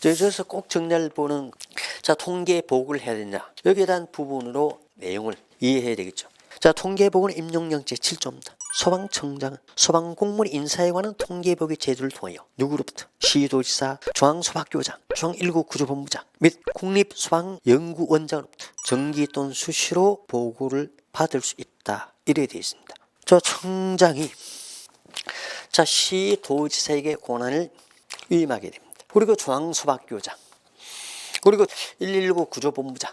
자, 여기서 꼭 정리할 부분은 자 통계 보고를 해야 되냐 여기에 대한 부분으로 내용을 이해해야 되겠죠. 자 통계보고는 임용령 제7조입니다. 소방청장은 소방공무원 인사에 관한 통계보고 제도를 통하여 누구로부터 시도지사, 중앙소방교장, 중앙1구구조본부장 및 국립소방연구원장으로부터 정기 또는 수시로 보고를 받을 수 있다. 이래 되어 있습니다. 저 청장이 자 시도지사에게 권한을 위임하게 됩니다. 그리고 중앙소방교장 그리고 119 구조본부장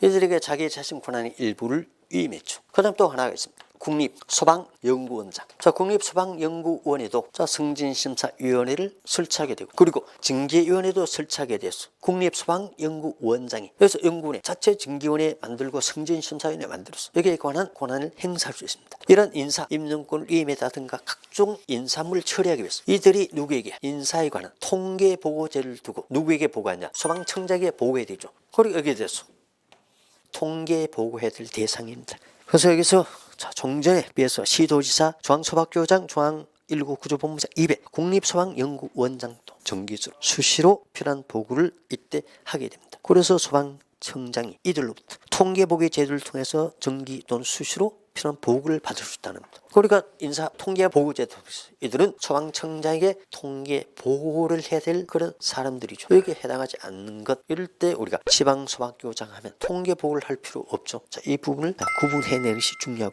이들에게 자기 자신 권한의 일부를 위임했죠. 그 다음 또 하나가 있습니다. 국립소방연구원장. 자, 국립소방연구원에도 자 승진심사위원회를 설치하게 되고 그리고 징계위원회도 설치하게 돼서 국립소방연구원장이 그래서 연구원에 자체 징계위원회 만들고 승진심사위원회 만들어서 여기에 관한 권한을 행사할 수 있습니다. 이런 인사 임명권을 위임했다든가 각종 인사물 처리하기 위해서 이들이 누구에게 인사에 관한 통계 보고제를 두고 누구에게 보고하냐 소방청장에게 보고해야 되죠. 그리고 여기에 대해서 통계 보고해야 될 대상입니다. 그래서 여기서 자, 종전에 비해서 시도지사, 중앙소방교장, 중앙 1구 구조본부장 200, 국립소방연구원장도 정기적으로 수시로 필요한 보고를 이때 하게 됩니다. 그래서 소방청장이 이들로부터 통계보고 제도를 통해서 정기 또는 수시로 필요한 보고를 받을 수 있다는 겁니다. 그러니까 인사 통계 보고 제도 이들은 소방청장에게 통계 보고를 해야 될 그런 사람들이죠. 여기에 해당하지 않는 것 이럴 때 우리가 지방 소방교장 하면 통계 보고를 할 필요 없죠. 자, 이 부분을 구분해내는 것이 중요하고